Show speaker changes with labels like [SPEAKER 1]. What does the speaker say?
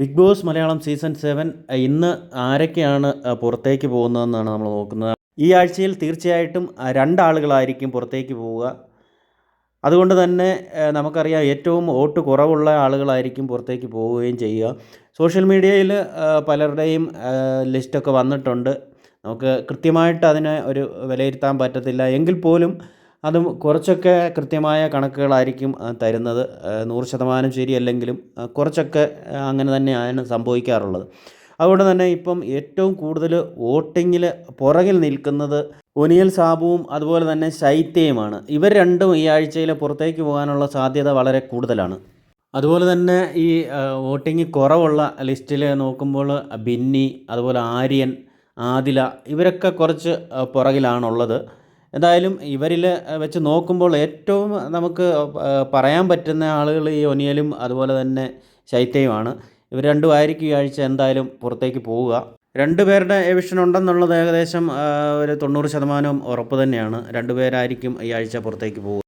[SPEAKER 1] Big Boss Malayalam season seven ഇന്ന് ആരൊക്കെയാണ് പുറത്തേക്ക് പോകുന്നതെന്നാണ് നമ്മൾ നോക്കുന്നത്. ഈ ആഴ്ചയിൽ തീർച്ചയായിട്ടും രണ്ടാളുകളായിരിക്കും പുറത്തേക്ക് പോവുക. അതുകൊണ്ട് തന്നെ നമുക്കറിയാം ഏറ്റവും വോട്ട് കുറവുള്ള ആളുകളായിരിക്കും പുറത്തേക്ക് പോവുകയും ചെയ്യുക. സോഷ്യൽ മീഡിയയിൽ പലരുടെയും ലിസ്റ്റൊക്കെ വന്നിട്ടുണ്ട്. നമുക്ക് കൃത്യമായിട്ട് അതിനെ ഒരു വിലയിരുത്താൻ പറ്റത്തില്ല. എങ്കിൽ പോലും അതും കുറച്ചൊക്കെ കൃത്യമായ കണക്കുകളായിരിക്കും തരുന്നത്. നൂറ് ശതമാനം ശരിയല്ലെങ്കിലും കുറച്ചൊക്കെ അങ്ങനെ തന്നെയാണ് സംഭവിക്കാറുള്ളത്. അതുകൊണ്ട് തന്നെ ഇപ്പം ഏറ്റവും കൂടുതൽ വോട്ടിങ്ങിൽ പുറകിൽ നിൽക്കുന്നത് ഒനിയൽ സാബുവും അതുപോലെ തന്നെ ശൈത്യയുമാണ്. ഇവർ രണ്ടും ഈ ആഴ്ചയിൽ പുറത്തേക്ക് പോകാനുള്ള സാധ്യത വളരെ കൂടുതലാണ്. അതുപോലെ തന്നെ ഈ വോട്ടിംഗ് കുറവുള്ള ലിസ്റ്റിൽ നോക്കുമ്പോൾ ബിന്നി അതുപോലെ ആര്യൻ ആദില ഇവരൊക്കെ കുറച്ച് പുറകിലാണുള്ളത്. എന്തായാലും ഇവരിൽ വെച്ച് നോക്കുമ്പോൾ ഏറ്റവും നമുക്ക് പറയാൻ പറ്റുന്ന ആളുകൾ ഈ ഒനിയലും അതുപോലെ തന്നെ ശൈത്യയുമാണ്. ഇവർ രണ്ടും ആയിരിക്കും ഈ ആഴ്ച എന്തായാലും പുറത്തേക്ക് പോവുക. രണ്ട് പേരുടെ എവിഷൻ ഉണ്ടെന്നുള്ളത് ഏകദേശം ഒരു തൊണ്ണൂറ് ശതമാനവും ഉറപ്പ് തന്നെയാണ്. രണ്ടുപേരായിരിക്കും ഈ ആഴ്ച പുറത്തേക്ക് പോവുക.